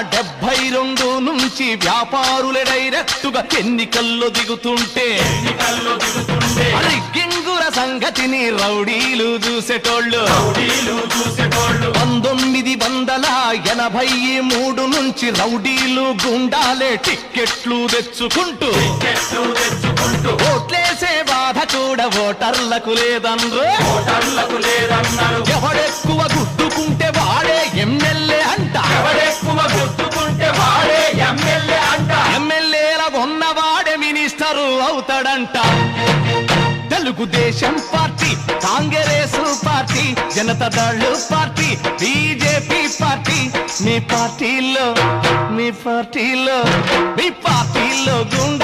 రెండు నుంచి వ్యాపారులే డైరెక్టుగా ఎన్నికల్లో దిగుతుంటే. గింగుల సంగతిని రౌడీలు చూసేటోళ్ళు. పంతొమ్మిది వందల ఎనభై మూడు నుంచి రౌడీలు గుండాలే టిక్కెట్లు తెచ్చుకుంటూ. ఓట్లేసే బాధ కూడా ఓటర్లకు లేదన్రు. Minister అవుతాడంట. Telugu Desam party Congress party Janata Dal party BJP party. మీ పార్టీలో మీ పార్టీలో మీ పార్టీలో గుండె